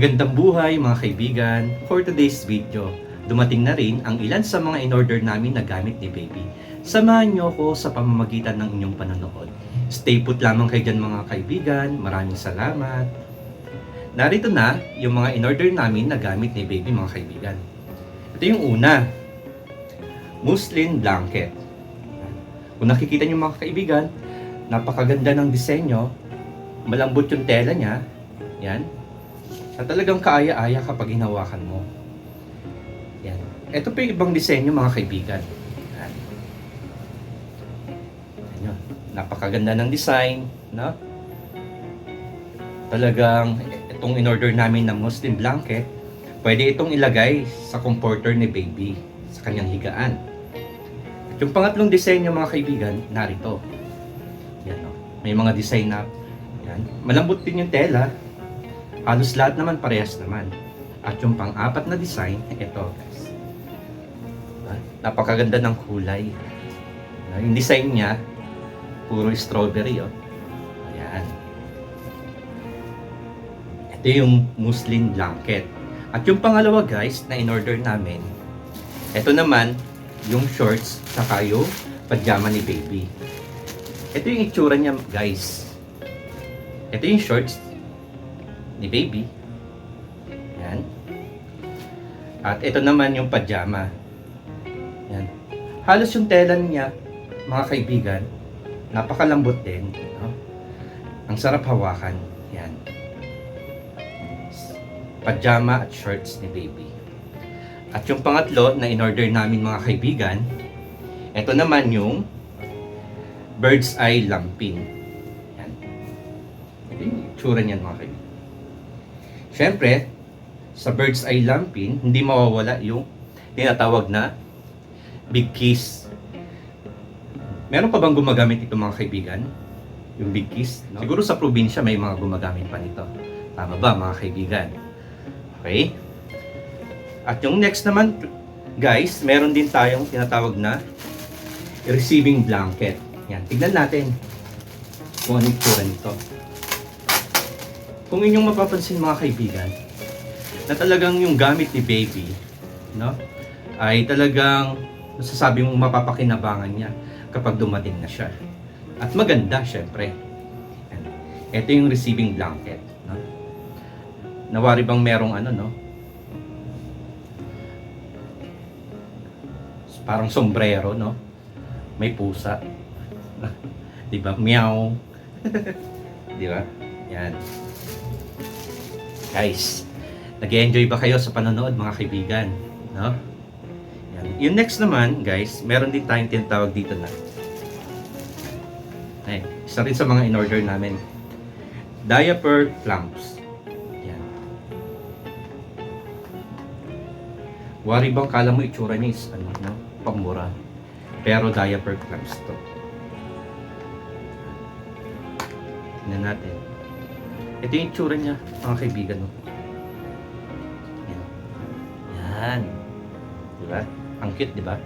Magandang buhay mga kaibigan. For today's video, dumating na rin ang ilan sa mga in-order namin na gamit ni Baby. Samahan niyo ako sa pamamagitan ng inyong panonood. Stay put lamang kayo dyan mga kaibigan. Maraming salamat. Narito na yung mga in-order namin na gamit ni Baby mga kaibigan. Ito yung una. Muslin blanket. Kung nakikita niyo mga kaibigan, napakaganda ng disenyo. Malambot yung tela niya. Yan. At talagang kaaya-aya kapag hinawakan mo. Yan. Ito pa yung ibang disenyo mga kaibigan. Yan. Yan. Napakaganda ng design. No? Talagang itong in-order namin na Muslim blanket, pwede itong ilagay sa comforter ni baby sa kanyang higaan. At yung pangatlong disenyo mga kaibigan, narito. Yan o. May mga design na yan. Malambot din yung tela. Halos lahat naman parehas naman. At yung pang-apat na design, ito guys. Ah, Napakaganda ng kulay. Ah, Yung design niya, puro strawberry oh. Ayan. Ito yung muslin blanket. At yung pangalawa guys, na in-order namin, ito naman, yung shorts, saka yung pajama ni baby. Ito yung itsura niya guys. Ito yung shorts ni baby. Yan. At ito naman yung pajama. Yan. Halos yung tela niya, mga kaibigan, napakalambot din. No? Ang sarap hawakan. Yan. Pajama at shorts ni baby. At yung pangatlo na in-order namin mga kaibigan, ito naman yung bird's eye lampin. Yan. Ito yung itsura niyan mga kaibigan. Siyempre, sa bird's eye lampin, hindi mawawala yung tinatawag na big kiss. Meron pa bang gumagamit ito mga kaibigan? Yung big kiss? No? Siguro sa probinsya may mga gumagamit pa nito. Tama ba mga kaibigan? Okay? At yung next naman, guys, meron din tayong tinatawag na receiving blanket. Yan, tignan natin kung ano yung nito. Kung inyong mapapansin mga kaibigan, na talagang yung gamit ni baby, no? Ay talagang masasabi mong mapapakinabangan niya kapag dumating na siya. At maganda, syempre. Ito yung receiving blanket, no? Nawari bang merong ano, no? Parang sombrero, no? May pusa. 'Di ba? Meow. 'Di ba? Yan. Guys, nag-enjoy ba kayo sa panonood mga kaibigan? No? Yan. Yung next naman, guys, meron din tayong tinatawag dito na. Ay, isa rin sa mga in-order namin. Diaper clamps. Yan. Wari bang kala mo itsura niya is ano, no? Pamura. Pero diaper clamps to. Tingnan natin. Ito yung itsura niya, mga kaibigan. No? Yan. Yan. Di ba? Ang cute, di ba?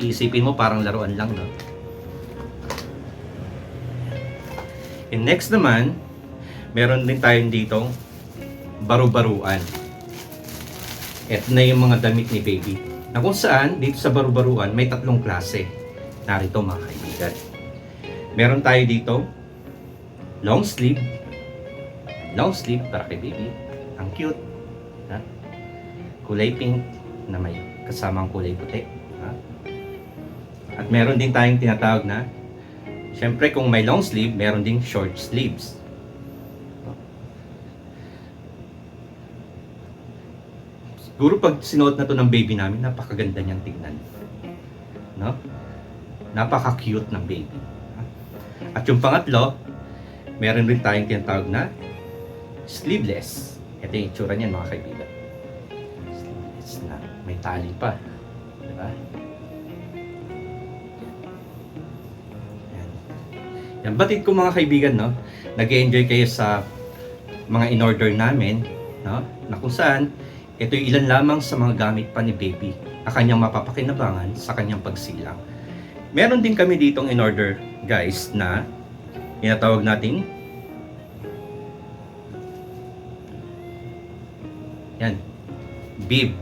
Iisipin mo parang laruan lang, no? And next naman, meron din tayong ditong baru-baruan. Ito na yung mga damit ni baby. Na kung saan, dito sa baru-baruan, may tatlong klase. Narito mga kaibigan. Meron tayo dito, long sleeve. Long sleeve para kay baby. Ang cute. Ha? Kulay pink na may kasamang kulay puti. Ha? At meron din tayong tinatawag na Siyempre, kung may long sleeve, meron ding short sleeves. Siguro pag sinuot na to ng baby namin, napakaganda niyang tingnan. No? Napaka-cute ng baby. At yung pangatlo, meron rin tayong tinatawag na sleeveless. Ito yung itsura niyan mga kaibigan. Sleeveless na may tali pa. Diba? Yan. Yan. Batid ko mga kaibigan, no? Nag-enjoy kayo sa mga in-order namin, no? Na kung saan, ito ilan lamang sa mga gamit pa ni Baby na kanyang mapapakinabangan sa kanyang pagsilang. Meron din kami ditong in-order, guys, na tinatawag nating bib.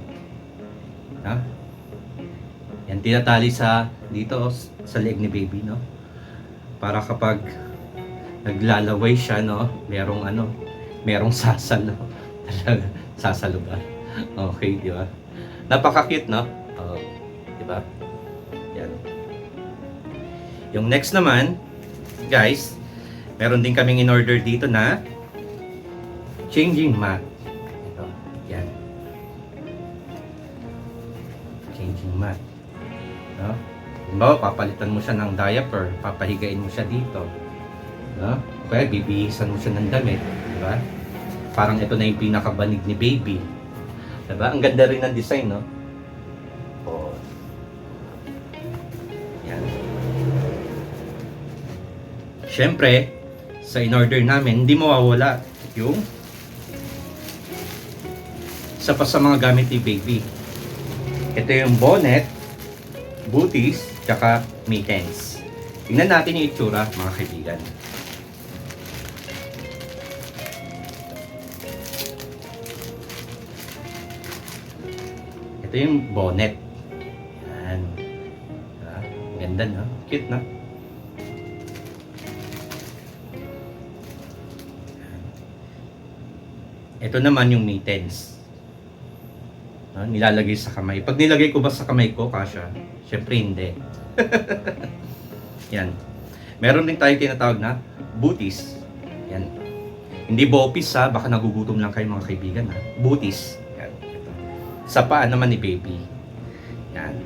No? Yan tinatali sa dito sa leeg ni baby, no? Para kapag naglalaway siya, no? Merong ano, merong sasal, no? Talaga, sasalo ba? Okay, di ba? Napaka-cute, no? Oh, di ba? Yan. Yung next naman, guys, meron din kaming in-order dito na changing mat. Ito, yan. Changing mat. No? Halimbawa, papalitan mo siya ng diaper, papahigain mo siya dito. No? Kaya bibihisan mo siya ng damit, di ba? Parang ito na yung pinakabanig ni baby. Di ba? Ang ganda rin ng design, no? Oh. Yan. Siyempre, sa in-order namin, hindi mawawala yung isa pa sa mga gamit ni baby. Ito yung bonnet, booties, tsaka mittens. Tingnan natin yung itsura, mga kaibigan. Ito yung bonnet. Yan. Diba? Ganda no? Cute no? Ito naman yung mittens. No? Nilalagay sa kamay. Pag nilagay ko ba sa kamay ko, kasha? Siyempre hindi. Yan. Meron din tayong tinatawag na booties. Yan. Hindi bopis ha, baka nagugutom lang kayo mga kaibigan ha. Booties. Yan. Ito. Sa paa naman ni baby. Yan.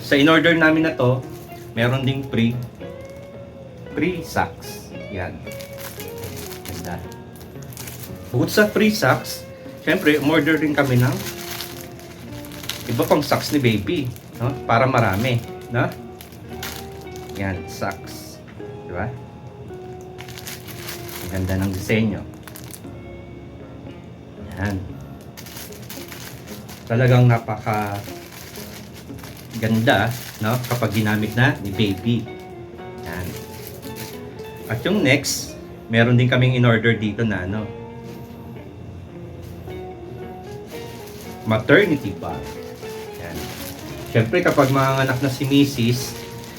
Sa in-order namin na to, meron ding free free socks. Yan. Ganda. Bukod sa free socks, syempre, umorder rin kami ng iba pang socks ni baby. No? Para marami. No? Yan, socks. Di ba? Ang ganda ng disenyo. Yan. Talagang napaka ganda, no? Kapag ginamit na ni baby. Yan. At yung next, meron din kaming in-order dito na ano, maternity bag. Yan. Siyempre kapag manganak na si Mrs.,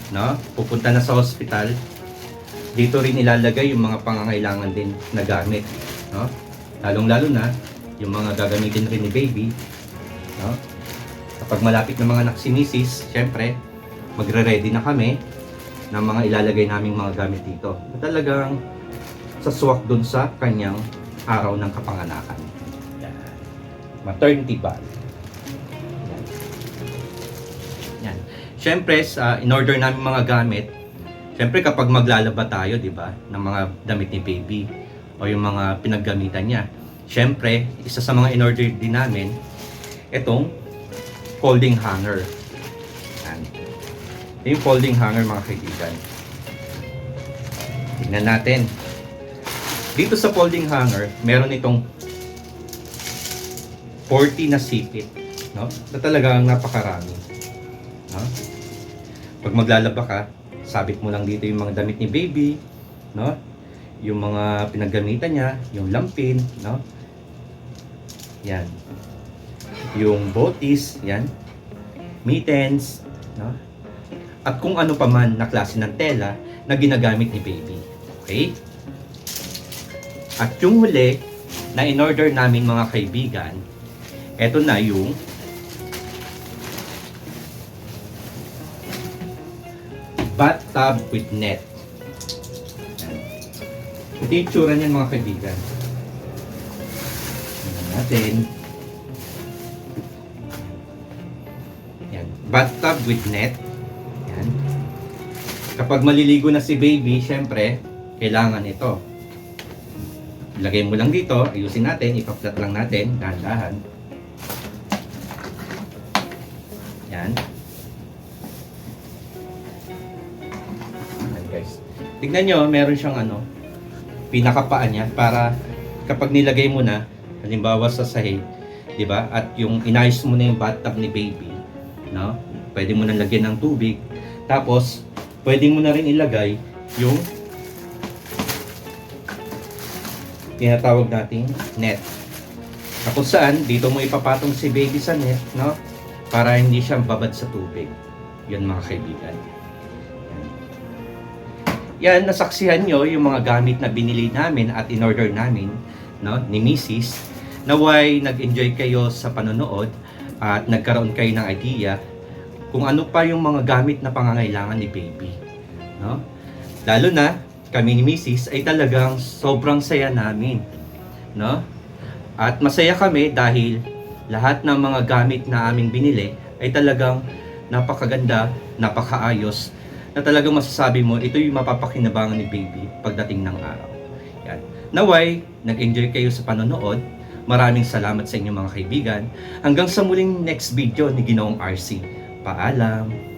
no, pupunta na sa hospital, dito rin ilalagay yung mga pangangailangan din na gamit, no? Lalong-lalo na yung mga gagamitin rin ni baby, no? Kapag malapit na mga anak si Mrs., syempre, magre-ready na kami ng mga ilalagay naming mga gamit dito. Talagang saswak dun sa kanyang araw ng kapanganakan. Maternity bag. Yan. Yan. Syempre, sa in-order namin mga gamit, syempre kapag maglalaba tayo, di ba, ng mga damit ni baby o yung mga pinaggamitan niya, syempre, isa sa mga in-order din namin, itong folding hanger. Yan. Ito yung folding hanger mga kaibigan. Tingnan natin. Dito sa folding hanger, meron itong 40 na sipit. No? Na talagang napakarami. No? Pag maglalaba ka, sabit mo lang dito yung mga damit ni baby, no? Yung mga pinaggamitan niya, yung lampin, no? Yan. Yung botis, yan. Mittens, no? At kung ano pa man na klase ng tela na ginagamit ni baby. Okay? At yung huli na in-order namin mga kaibigan, eto na yung bathtub with net. Ito yung tsura niyan mga kaibigan. Tingnan natin. Yan. Bathtub with net. Yan. Kapag maliligo na si baby, syempre, kailangan ito. Ilagay mo lang dito, ayusin natin, ipaplat lang natin, dahan-dahan. Yan. Yan guys. Tignan nyo, meron siyang ano, pinakapaan niya para kapag nilagay mo na, halimbawa sa sahig, di ba? At yung inayos mo na yung bathtub ni baby, no? Pwede mo na lagyan ng tubig. Tapos, pwede mo na rin ilagay yung tinatawag nating net. Na saan, dito mo ipapatong si baby sa net, no? Para hindi siya babad sa tubig. Yan mga kaibigan. Yan, nasaksihan nyo yung mga gamit na binili namin at in-order namin, no? Ni Mrs. Naway, nag-enjoy kayo sa panonood at nagkaroon kayo ng idea kung ano pa yung mga gamit na pangangailangan ni baby. No? Lalo na, kami ni Mrs. ay talagang sobrang saya namin. No? At masaya kami dahil lahat ng mga gamit na aming binili ay talagang napakaganda, napakaayos, na talagang masasabi mo, ito yung mapapakinabangan ni baby pagdating ng araw. Yan. Naway, nag-enjoy kayo sa panonood. Maraming salamat sa inyong mga kaibigan. Hanggang sa muling next video ni Ginoong RC. Paalam!